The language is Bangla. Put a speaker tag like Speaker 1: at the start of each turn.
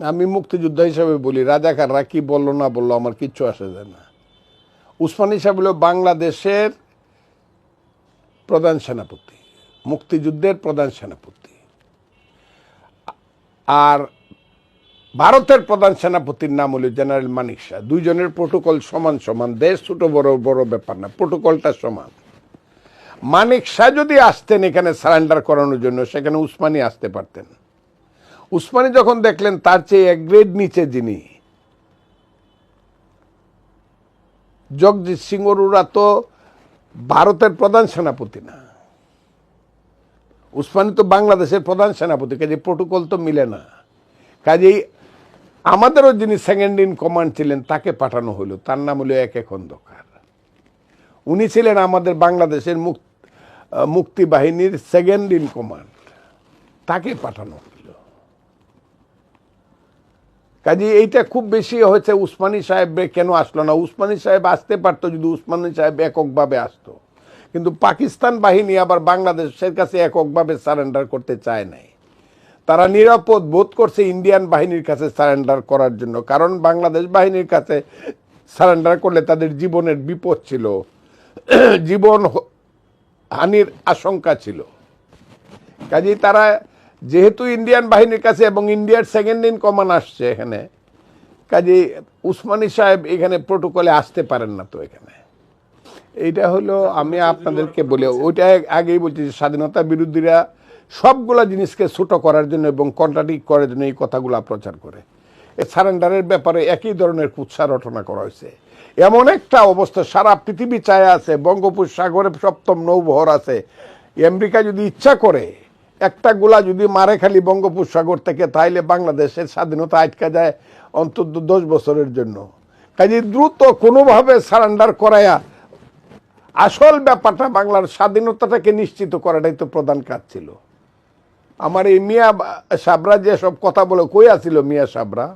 Speaker 1: আমি মুক্তিযোদ্ধা হিসাবে বলি রাজাকাররা কি বলল না বলল, আমার কিচ্ছু আসে যায় না। উসমানী সাহেব হলো বাংলাদেশের প্রধান সেনাপতি, মুক্তিযুদ্ধের প্রধান সেনাপতি। আর ভারতের প্রধান সেনাপতির নাম হলো জেনারেল মানিক শাহ। দুইজনের প্রোটোকল সমান সমান, দেশ ছোট, বড় বড় ব্যাপার না, প্রোটোকলটা সমান। মানিক শাহ যদি আসতেন এখানে সারেন্ডার করানোর জন্য, সেখানে উসমানী আসতে পারতেন। উসমানী যখন দেখলেন, তার চেয়ে এক গ্রেড নিচে যিনি। জগজিৎ সিং অরোরা তো ভারতের প্রধান সেনাপতি না। উসমানী তো বাংলাদেশের প্রধান সেনাপতি কাজে প্রোটোকল তো মিলে না। কাজেই আমাদেরও যিনি সেকেন্ড ইন কমান্ড ছিলেন, তাকে পাঠানো হলো। তার নাম হলো একে খন্দকার। উনি ছিলেন আমাদের বাংলাদেশের মুক্তি বাহিনীর সেকেন্ড ইন কমান্ড তাকে পাঠানো হলো। কাজে এইটা খুব বেশি হয়েছে, উসমানী সাহেব কেন আসলো না? উসমানী সাহেব আসতে পারতো যদি উসমানী সাহেব এককভাবে আসতো। কিন্তু পাকিস্তান বাহিনী আবার বাংলাদেশের কাছে এককভাবে সারেন্ডার করতে চায় নাই। তারা নিরাপদ বোধ করছে ইন্ডিয়ান বাহিনীর কাছে সারেন্ডার করার জন্য। কারণ বাংলাদেশ বাহিনীর কাছে সারেন্ডার করলে তাদের জীবনের বিপদ ছিল। জীবন হানির আশঙ্কা ছিল। কাজেই তারা যেহেতু ইন্ডিয়ান বাহিনীর কাছে এবং ইন্ডিয়ার সেকেন্ড ইন কমান আসছে এখানে, কাজে উসমানী সাহেব এখানে প্রোটোকলে আসতে পারেন না তো এখানে। এইটা হলো আমি আপনাদেরকে বলি, ওইটা আগেই বলছি যে স্বাধীনতা বিরোধীরা সবগুলা জিনিসকে ছোট করার জন্য এবং কন্ট্রাডিক্ট করার জন্য এই কথাগুলো প্রচার করে। সারেন্ডারের ব্যাপারে একই ধরনের কুৎসা রটনা করা হয়েছে। এমন একটা অবস্থা, সারা পৃথিবী চায় আছে, বঙ্গোপসাগরে সপ্তম নৌবহর আছে। আমেরিকা যদি ইচ্ছা করে একটা গোলা যদি মারে খালি বঙ্গোপসাগর থেকে, তাইলে বাংলাদেশের স্বাধীনতা আটকা যায় অন্তত দশ বছরের জন্য। কাজে দ্রুত কোনোভাবে সারেন্ডার করায়া আসল ব্যাপারটা বাংলার স্বাধীনতাটাকে নিশ্চিত করাটাই তো প্রধান কাজ ছিল। আমার এই মিয়া সাবরা যেসব কথা বলে, কই আছিল মিয়া সাবরা?